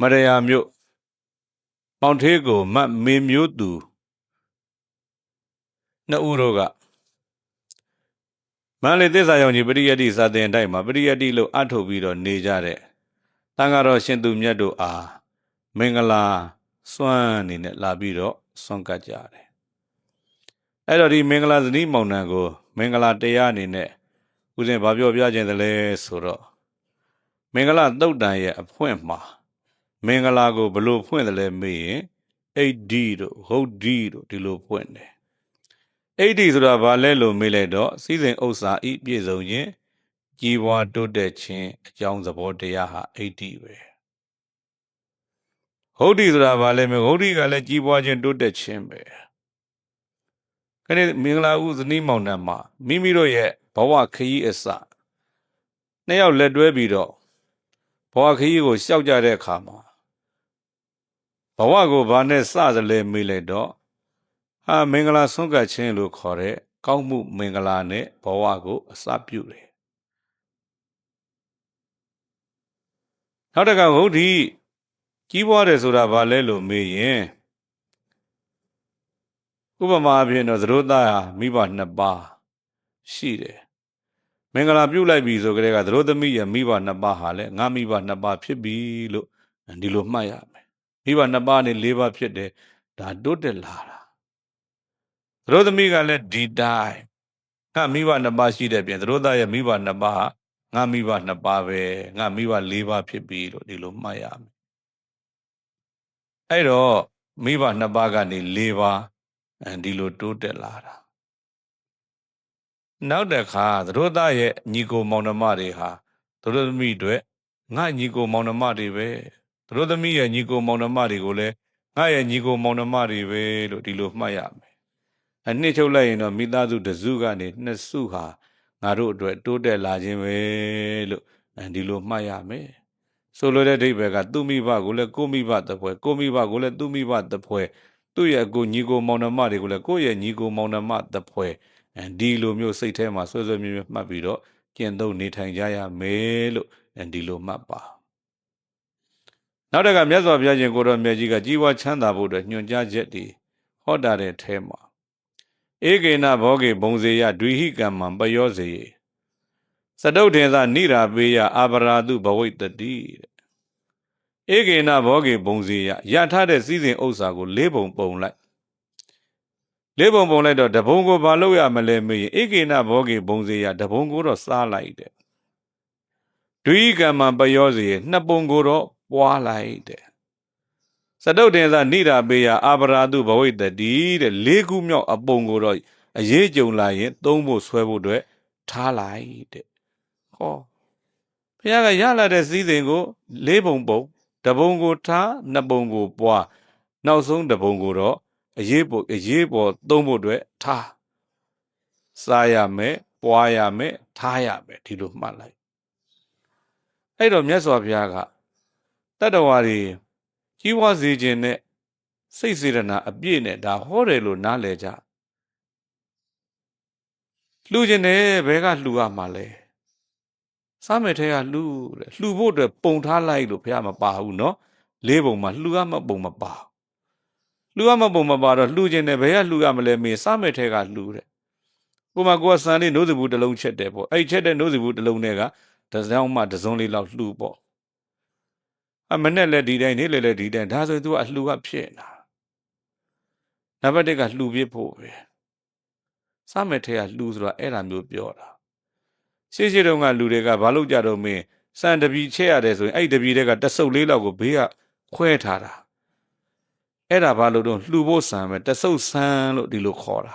မရယာမြို့ပေါင်ထေးကိုမတ်မေမျိုးသူနှစ်ဦးတို့ကမန္တလေးသစ္စာရောင်ကြီးပရိယတ္တိစာသင်တိုက်မှာပရိယတ္တိလို့အထုတ်ပြီးတော့နေကြတဲ့တန်ဃာတော်ရှင်သူမြတ်တို့အားမင်္ဂလာစွမ်းအနေနဲ့လာပြီးတော့ဆွမ်းကပ်ကြတယ်အဲ့တော့ဒီမင်္ဂလာဇနီးမောင်နှံကို မင်္ဂလာတရားအနေနဲ့ဦးဇင်းဘာပြောပြခြင်းသလဲဆိုတော့မင်္ဂလာတုတ်တန်ရဲ့အဖွင့်မှာ မင်္ဂလာကိုဘလို့ဖွင့်တယ်လဲမေးရင်အိတ်ဒီတို့ဟုတ်ဒီတို့ဒီလိုဖွင့်တယ်အိတ်ဒီဆိုတာဘာလဲလို့မေးလိုက်တော့စီစဉ်ဥစ္စာဤပြည့်စုံခြင်းကြီးပွားတိုးတက်ခြင်းအကြောင်းသဘောတရားဟာအိတ်ဒီပဲဟုတ်ဒီဆိုတာဘာလဲမေးဟုတ်ဒီကလည်းကြီးပွားခြင်းတိုးတက်ခြင်းပဲခဏမင်္ဂလာဥဇနီးမောင်နှံမှာမိမိတို့ရဲ့ဘဝခရီးအစနှစ်ယောက်လက်တွဲပြီးတော့ဘဝခရီးကိုရှောက်ကြတဲ့အခါမှာ ဘဝကိုဘာနဲ့စသလဲမေးလိုက်တော့ဟာမင်္ဂလာဆွမ်းကပ်ခြင်းလို့ခေါ်တဲ့ကောင်းမှုမင်္ဂလာနဲ့ဘဝကိုအစပြုတယ်နောက်တစ်ခါဟုတ်ဒီကြီးပွားတယ်ဆိုတာဘာလဲလို့မေးရင်ဥပမာအဖြစ်တော့သတို့သားဟာမိဘနှစ်ပါးရှိတယ်မင်္ဂလာပြုတ်လိုက်ပြီဆိုကြတဲ့ကသတို့သမီးရဲ့မိဘနှစ်ပါးဟာလည်းငါမိဘနှစ်ပါးဖြစ်ပြီလို့ဒီလိုမှတ်ရမယ် မိဘနှစ်ပါးနဲ့လေးပါးဖြစ်တယ်ဒါတိုးတက်လာတာသတို့သမီးကလည်းဒီတိုင်းငါမိဘနှစ်ပါးရှိတဲ့ပြင်သတို့သားရဲ့မိဘနှစ်ပါးဟာငါမိဘနှစ်ပါးပဲငါမိဘလေးပါးဖြစ်ပြီလို့ဒီလိုမှတ်ရမယ်အဲ့တော့မိဘနှစ်ပါးကနေလေးပါးအဲဒီလိုတိုးတက်လာတာနောက်တစ်ခါသတို့သားရဲ့ညီကိုမောင်နှမတွေဟာသတို့သမီးတွေငါညီကိုမောင်နှမတွေပဲ သတို့သမီးရဲ့ညီကိုမောင်နှမတွေကိုလည်းငါရဲ့ညီကိုမောင်နှမတွေပဲလို့ဒီလိုမှတ်ရမယ်အနှစ်ချုပ်လိုက်ရင်တော့မိသားစုတစ်စုကနေနှစ်စုဟာငါတို့အတွက်တိုးတက်လာခြင်းပဲလို့ဒီလိုမှတ်ရမယ်ဆိုလိုတဲ့အိဗယ်ကသူ့မိဘကိုလည်းကိုမိဘတပွဲကိုမိဘကိုလည်းသူ့မိဘတပွဲသူ့ရဲ့ကိုညီကိုမောင်နှမတွေကိုလည်းကိုယ့်ရဲ့ညီကိုမောင်နှမတပွဲဒီလိုမျိုးစိတ်ထဲမှာဆွဲဆွဲမြဲမြဲမှတ်ပြီးတော့ကျင့်သုံးနေထိုင်ကြရမယ်လို့ဒီလိုမှတ်ပါ နောက်တကမြတ်စွာဘုရားရှင်ကိုရောမြတ်ကြီးကကြီးပွားချမ်းသာဖို့အတွက်ညွှန်ကြားချက်တွေဟောတာတဲ့ထဲမှာဧကေနဘောကေဘုံစေယဒွိဟိကမ္မံပယောစေယစတုထေသနိရာပေယအာဗရာတုဘဝိတ္တိတဲ့ဧကေနဘောကေဘုံစေယရထားတဲ့စည်းစိမ်ဥစ္စာကိုလေးပုံပုံလိုက်လေးပုံပုံလိုက်တော့တဘုံကိုဘာလုပ်ရမလဲမေးရင်ဧကေနဘောကေဘုံစေယတဘုံကိုတော့စားလိုက်တဲ့ဒွိကမ္မပယောစေယနှစ်ပုံကိုတော့ ပွားလိုက်တဲ့စတုတ်တင်သာဏိရာပေယအာဗရာတုဘဝိတ္တိတဲ့လေးခုမြောက်အပုံကိုတော့အရေးကြုံလာရင် သုံးဖို့ဆွဲဖို့အတွက်ထားလိုက်တဲ့ဟောဘုရားကရလာတဲ့စည်းစိမ်ကိုလေးပုံပုံတပုံကိုထားနှစ်ပုံကိုပွားနောက်ဆုံးတပုံကိုတော့အရေးပေါ်အရေးပေါ်သုံးဖို့အတွက်ထားစားရမယ်ပွားရမယ်ထားရမယ်ဒီလိုမှတ်လိုက်အဲ့တော့မြတ်စွာဘုရားက တတ္တဝါတွေကြီးပွားစေခြင်းနဲ့စိတ်စေတနာအပြည့်နဲ့ဒါဟောတယ်လို့နားလည်ကြလှူခြင်းနဲ့ဘဲကလှူရမှာလဲစားမယ်ထဲကလှူတဲ့လှူဖို့အတွက်ပုံထားလိုက်လို့ဘုရားမပါဘူးเนาะလေးပုံမှာလှူရမပုံမပါလှူရမပုံမပါတော့လှူခြင်းနဲ့ဘဲကလှူရမလဲမေးစားမယ်ထဲကလှူတဲ့ကိုမကိုကစံလေးနိုးစဘူးတစ်လုံးချက်တယ်ပေါ့အဲ့ချက်တဲ့နိုးစဘူးတစ်လုံးတွေကတစောင်းမှတစုံလေးလောက်လှူပေါ့ အမနဲ့လည်းဒီတိုင်းနေ့လည်းလည်းဒီတိုင်းဒါဆိုရင် तू ကအလှူကဖြစ်နေတာနံပါတ်1ကလှူပြဖို့ပဲစမဲ့ထဲကလှူဆိုတာအဲ့ဒါမျိုးပြောတာရှေ့ရှေ့တုန်းကလူတွေကဘာလို့ကြတော့မင်းစံတပြီချက်ရတယ်ဆိုရင်အဲ့တပြီတွေကတဆုပ်လေးလောက်ကိုဘေးကခွဲထားတာအဲ့ဒါဘာလို့တော့လှူဖို့စံပဲတဆုပ်ဆန်းလို့ဒီလိုခေါ်တာ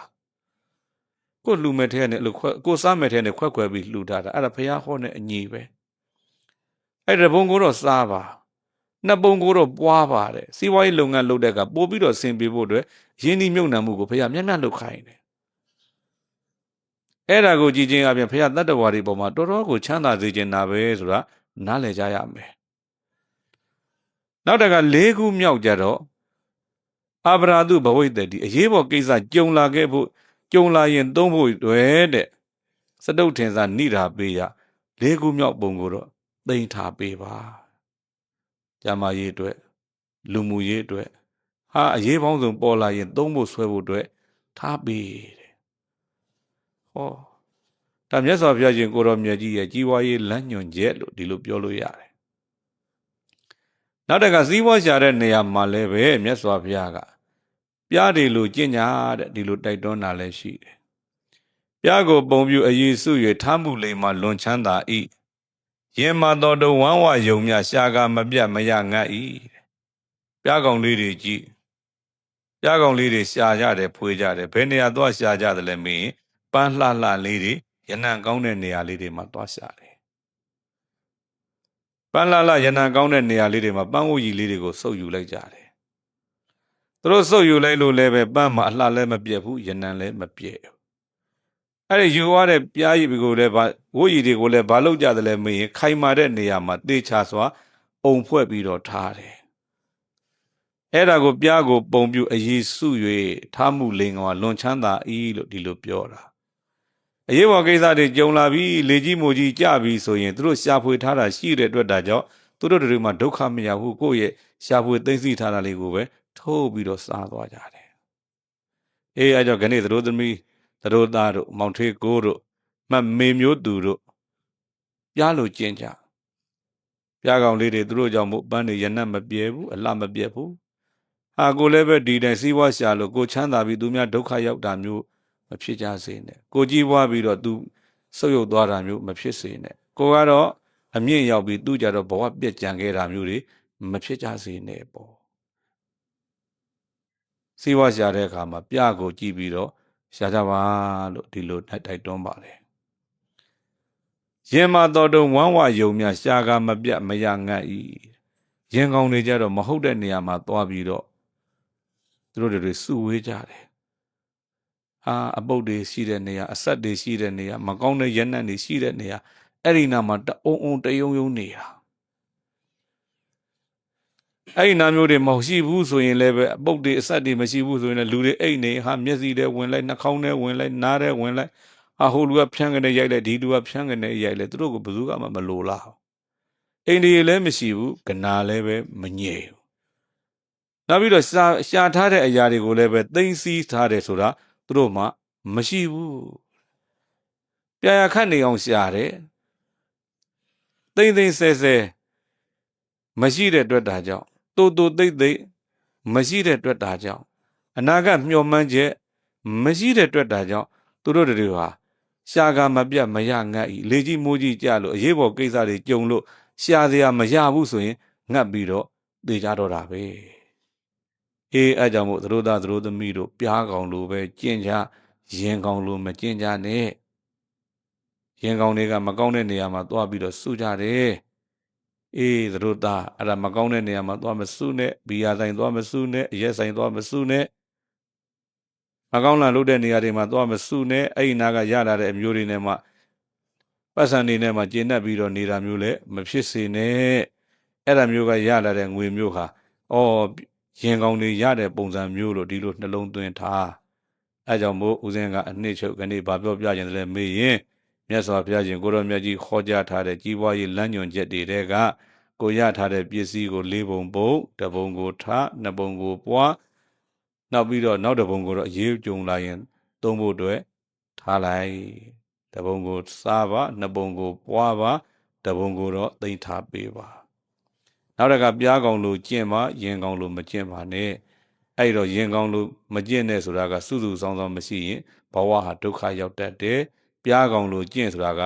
ကိုလှူမဲ့ထဲနဲ့လို့ခွဲကိုစားမဲ့ထဲနဲ့ခွက်ခွဲပြီးလှူထားတာအဲ့ဒါဘုရားဟောတဲ့အညီပဲအဲ့ဒါဘုံကိုတော့စားပါ နှစ်ပုံကိုတော့ပွားပါတယ်စီးပွားရေးလုပ်ငန်းလုပ်တဲ့ကပို့ပြီးတော့ဆင်ပြေဖို့အတွက်ရင်းနှီးမြုပ်နှံမှုကိုဖခင်မျက်နှာလုပ်ခိုင်းတယ်အဲ့ဒါကိုကြည်ချင်းအပြင်ဖခင်တတ္တဝါတွေပေါ်မှာတော်တော်ကိုချမ်းသာစေခြင်းနာပဲဆိုတာနားလည်ကြရမယ်နောက်တက၄ခုမြောက်ကြတော့အာဗရာတုဘဝိတ္တိအရေးပေါ်ကိစ္စကြုံလာခဲ့ဖို့ကြုံလာရင်သုံးဖို့တွေတဲ့စတုတ်ထင်စာဏိရာပေးရ၄ခုမြောက်ပုံကိုတော့သိမ့်ထားပေးပါ ကျမ်းမာရေးအတွက်လူမှုရေးအတွက်ဟာအရေးပေါင်းစုံပေါ်လာရင် သုံးဖို့ဆွဲဖို့အတွက်ထားပေးတဲ့ဟောဒါမြတ်စွာဘုရားရှင်ကိုတော်မြတ်ကြီးရဲ့ကြီးပွားရေးလမ်းညွှန်ချက်လို့ဒီလိုပြောလို့ရတယ်နောက်တကစီးပွားရှာတဲ့နေရာမှာလည်းပဲမြတ်စွာဘုရားကပြားတွေလိုကျင့်ညာတဲ့ဒီလိုတိုက်တွန်းတာလည်းရှိတယ်ပြားကိုပုံပြအရေးစု၍ထားမှုလိမ္မာလွန်ချမ်းသာ၏ ရင်မာတော်တဝမ်းဝယုံမြရှာကမပြတ်မရငတ်၏ပြားကောင်လေးတွေကြည့်ပြားကောင်လေးတွေရှာကြတယ်ဖွေကြတယ်ဘယ်နေရာသွားရှာကြတယ်လဲမင်းပန်းလှလှလေးတွေရနံကောင်းတဲ့နေရာလေးတွေမှာသွားရှာတယ်ပန်းလှလှရနံကောင်းတဲ့နေရာလေးတွေမှာပန်းဝကြီးလေးတွေကိုစုပ်ယူလိုက်ကြတယ်သူတို့စုပ်ယူလိုက်လို့လည်းပဲပန်းမှာအလှလည်းမပြတ်ဘူးရနံလည်းမပြည့်ဘူး အဲ့ဒီယူရတဲ့ပြားရည်ကိုလည်းဗဝတ်ရည်တွေကိုလည်းဘာလုပ်ကြတယ်လဲမင်းခိုင်မာတဲ့နေရာမှာတေချာစွာအုံဖွဲ့ပြီးတော့ထားတယ်အဲ့ဒါကိုပြားကိုပုံပြအရေးစု၍ထားမှုလင်ကွာလွန်ချမ်းသာ၏လို့ဒီလိုပြောတာအရေးပေါ်ကိစ္စတွေကြုံလာပြီးလေကြီးမိုကြီးကြပြီဆိုရင်သူတို့ရှာဖွေထားတာရှိတဲ့အတွက်ဒါကြောင့်သူတို့တွေမှာဒုက္ခမရဘူးကိုယ့်ရဲ့ရှာဖွေသိသိထားတာလေးကိုပဲထိုးပြီးတော့စားသွားကြတယ်အေးအဲကြောင့်ခဏသူတို့သမီး သူတို့သားတို့မောင်ထွေးကိုတို့မမေမျိုးသူတို့ပြားလို့ကျင့်ကြပြားကောင်လေးတွေသူတို့ကြောင့်မို့ပန်းတွေရနက်မပြဲဘူးအလှမပြဲဘူးဟာကိုလည်းပဲဒီတိုင်းစီးပွားရှာလို့ကိုချမ်းသာပြီးသူများဒုက္ခရောက်တာမျိုးမဖြစ်ကြစေနဲ့ကိုကြီးပွားပြီးတော့သူဆုပ်ယုပ်သွားတာမျိုးမဖြစ်စေနဲ့ကိုကတော့အမြင့်ရောက်ပြီးသူကြတော့ဘဝပြက်ကြံခဲ့တာမျိုးတွေမဖြစ်ကြစေနဲ့ပေါ့စီးပွားရှာတဲ့အခါမှာပြကိုကြည့်ပြီးတော့ ရှာကြပါလို့ဒီလိုတိုက်တွန်းပါတယ်ရင်မာတော်တုံဝမ်းဝယုံမြရှာကမပြတ်မရငတ်ဤရင်ကောင်းတွေကြတော့မဟုတ်တဲ့နေရာမှာသွားပြီးတော့သူတို့တွေစုဝေးကြတယ်အာအပုတ်တွေရှိတဲ့နေရာအဆက်တွေရှိတဲ့နေရာမကောင်းတဲ့ရက်နံ့တွေရှိတဲ့နေရာအဲ့ဒီနာမှာတအုံအုံတယုံယုံနေတာ အဲ့ဒီနာမျိုးတွေမရှိဘူးဆိုရင်လည်းပဲအပုတ်တွေအဆက်တွေမရှိဘူးဆိုရင်လည်းလူတွေအိတ်နေဟာမျက်စိတွေဝင်လိုက်နှာခေါင်းတွေဝင်လိုက်နားတွေဝင်လိုက်ဟာဟိုလူကဖြန်းကနေရိုက်လိုက်ဒီလူကဖြန်းကနေရိုက်လိုက်သူတို့ကဘယ်သူကမှမလိုလားအိန္ဒိယလည်းမရှိဘူးကနာလည်းပဲမငြိဘူးနောက်ပြီးတော့ရှာရှာထားတဲ့အရာတွေကိုလည်းပဲသိမ့်စီးထားတယ်ဆိုတာသူတို့မှမရှိဘူးပြာရခတ်နေအောင်ရှာတယ်သိမ့်သိမ့်ဆဲဆဲမရှိတဲ့အတွက်ဒါကြောင့် တူတူသိမ့်သိမ့်မရှိတဲ့အတွက်ဒါကြောင့်အနာဂတ်မျှော်မှန်းချက်မရှိတဲ့အတွက်ဒါကြောင့်သူတို့တွေဟာရှာကမပြတ်မရငတ်ဤလေကြီးမိုးကြီးကြလို့အရေးပေါ်ကိစ္စတွေကြုံလို့ရှာစရာမရဘူးဆိုရင်ငတ်ပြီးတော့သေကြတော့တာပဲအေးအဲကြောင့်မို့သတို့သားသတို့သမီးတို့ပြားကောင်လိုပဲကျင့်ကြရင်ကောင်လိုမကျင့်ကြနဲ့ရင်ကောင်တွေကမကောင်းတဲ့နေရာမှာသွားပြီးတော့စုကြတယ် အေးသတို့သားအဲ့ဒါမကောင်းတဲ့နေရာမှာသွားမစုနဲ့ဘီယာဆိုင်သွားမစုနဲ့အရက်ဆိုင်သွားမစုနဲ့မကောင်းလာလို့တဲ့နေရာတွေမှာသွားမစုနဲ့အဲ့ဒီနာကရလာတဲ့အမျိုးတွေနဲ့မှပတ်စံနေနဲ့မှကျင့်တတ်ပြီးတော့နေတာမျိုးလည်းမဖြစ်စေနဲ့အဲ့ဒါမျိုးကရလာတဲ့ငွေမျိုးဟာအော်ရင်ကောင်းတွေရတဲ့ပုံစံမျိုးလို့ဒီလိုနှလုံးသွင်းထားအဲကြောင့်မို့ဦးဇင်းကအနှစ်ချုပ်ကနေဗာပြောပြခြင်းလည်းမေးရင် မြတ်စွာဘုရားရှင်ကိုရောမြတ်ကြီးခေါ်ကြားထားတဲ့ကြီးပွားရေးလမ်းညွှန်ချက်တွေတဲကကိုရထားတဲ့ပစ္စည်းကိုလေးပုံပုံတပုံကိုထနှစ်ပုံကိုပွားနောက်ပြီးတော့နောက်တပုံကိုတော့အရေးကြုံလာရင်သုံးဖို့အတွက်ထားလိုက်တပုံကိုစားပါနှစ်ပုံကိုပွားပါတပုံကိုတော့သိမ့်ထားပေးပါနောက်တကပြားကောင်လို့ကျင့်ပါရင်ကောင်လို့မကျင့်ပါနဲ့အဲ့တော့ရင်ကောင်လို့မကျင့်နဲ့ဆိုတာကစုစုဆောင်းဆောင်းမရှိရင်ဘဝဟာဒုက္ခရောက်တတ်တယ် ပြားကောင်လို့ကျင့်ဆိုတာက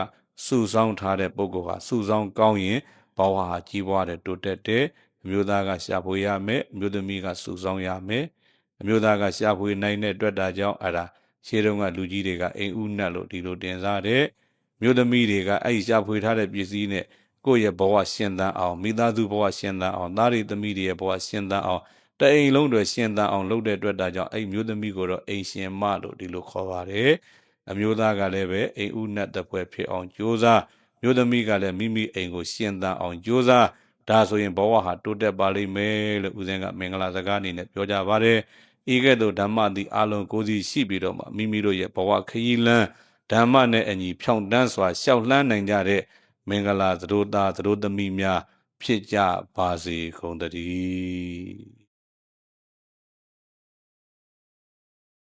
စုဆောင်းထားတဲ့ပုဂ္ဂိုလ်ဟာစုဆောင်းကောင်းရင်ဘဝဟာကြီးပွားတယ်တိုးတက်တယ်အမျိုးသားကရှာဖွေရမယ်အမျိုးသမီးကစုဆောင်းရမယ်အမျိုးသားကရှာဖွေနိုင်တဲ့အတွက်ဒါကြောင့်အဲ့ဒါရှေးတုန်းကလူကြီးတွေကအိမ်ဦးနတ်လို့ဒီလိုတင်စားတဲ့မျိုးသမီးတွေကအဲ့ဒီရှာဖွေထားတဲ့ပစ္စည်းနဲ့ကိုယ့်ရဲ့ဘဝရှင်သန်အောင်မိသားစုဘဝရှင်သန်အောင်သားရီသမီးတွေရဲ့ဘဝရှင်သန်အောင်တအိမ်လုံးတွေရှင်သန်အောင်လုပ်တဲ့အတွက်ဒါကြောင့်အဲ့မျိုးသမီးကိုတော့အိမ်ရှင်မလို့ဒီလိုခေါ်ပါတယ် အမျိုးသားကလည်းပဲအိမ်ဦးနတ်တပွဲဖြစ်အောင်ကြိုးစားမျိုးသမီးကလည်းမိမိအိမ်ကိုရှင်သန်အောင်ကြိုးစားဒါဆိုရင်ဘဝဟာတိုးတက်ပါလိမ့်မယ်လို့ဦးဇင်းကမင်္ဂလာစကားအနေနဲ့ပြောကြပါတယ်ဤကဲ့သို့ဓမ္မသည်အလုံးကိုစီရှိပြီးတော့မှမိမိတို့ရဲ့ဘဝခရီးလန်းဓမ္မနဲ့အညီဖြောင့်တန်းစွာရှောက်လှမ်းနိုင်ကြတဲ့မင်္ဂလာသတို့သားသတို့သမီးများဖြစ်ကြပါစေကုန်သတည်း